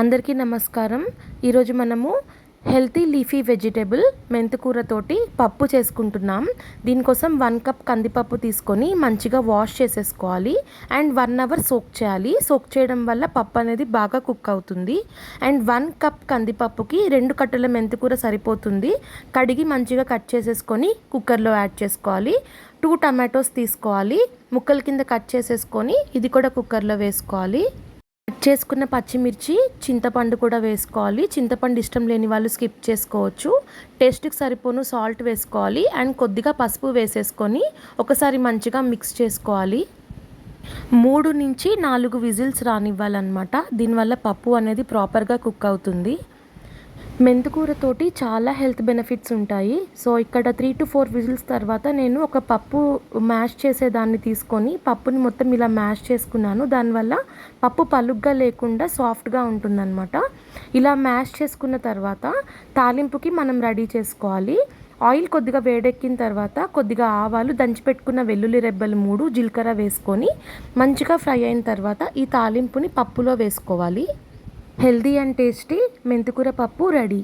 అందరికీ నమస్కారం. ఈరోజు మనము హెల్తీ లీఫీ వెజిటేబుల్ మెంతికూరతోటి పప్పు చేసుకుంటున్నాం. దీనికోసం వన్ కప్ కందిపప్పు తీసుకొని మంచిగా వాష్ చేసేసుకోవాలి. అండ్ వన్ అవర్ సోక్ చేయాలి. సోక్ చేయడం వల్ల పప్పు అనేది బాగా కుక్ అవుతుంది. అండ్ వన్ కప్ కందిపప్పుకి రెండు కట్టెల మెంతికూర సరిపోతుంది. కడిగి మంచిగా కట్ చేసేసుకొని కుక్కర్లో యాడ్ చేసుకోవాలి. టూ టమాటోస్ తీసుకోవాలి. ముక్కల కింద కట్ చేసేసుకొని ఇది కూడా కుక్కర్లో వేసుకోవాలి. కట్ చేసుకున్న పచ్చిమిర్చి చింతపండు కూడా వేసుకోవాలి. చింతపండు ఇష్టం లేని వాళ్ళు స్కిప్ చేసుకోవచ్చు. టేస్ట్కి సరిపోను సాల్ట్ వేసుకోవాలి. అండ్ కొద్దిగా పసుపు వేసేసుకొని ఒకసారి మంచిగా మిక్స్ చేసుకోవాలి. మూడు నుంచి నాలుగు విజిల్స్ రానివ్వాలన్నమాట. దీనివల్ల పప్పు అనేది ప్రాపర్గా కుక్ అవుతుంది. మెంతికూరతోటి చాలా హెల్త్ బెనిఫిట్స్ ఉంటాయి. సో ఇక్కడ త్రీ టు ఫోర్ విజిల్స్ తర్వాత నేను ఒక పప్పు మ్యాష్ చేసేదాన్ని తీసుకొని పప్పుని మొత్తం ఇలా మ్యాష్ చేసుకున్నాను. దానివల్ల పప్పు పలుగ్గా లేకుండా సాఫ్ట్గా ఉంటుందన్నమాట. ఇలా మ్యాష్ చేసుకున్న తర్వాత తాలింపుకి మనం రెడీ చేసుకోవాలి. ఆయిల్ కొద్దిగా వేడెక్కిన తర్వాత కొద్దిగా ఆవాలు దంచిపెట్టుకున్న వెల్లుల్లి రెబ్బలు మూడు జీలకర్ర వేసుకొని మంచిగా ఫ్రై అయిన తర్వాత ఈ తాలింపుని పప్పులో వేసుకోవాలి. హెల్దీ అండ్ టేస్టీ మెంతికూర పప్పు రెడీ.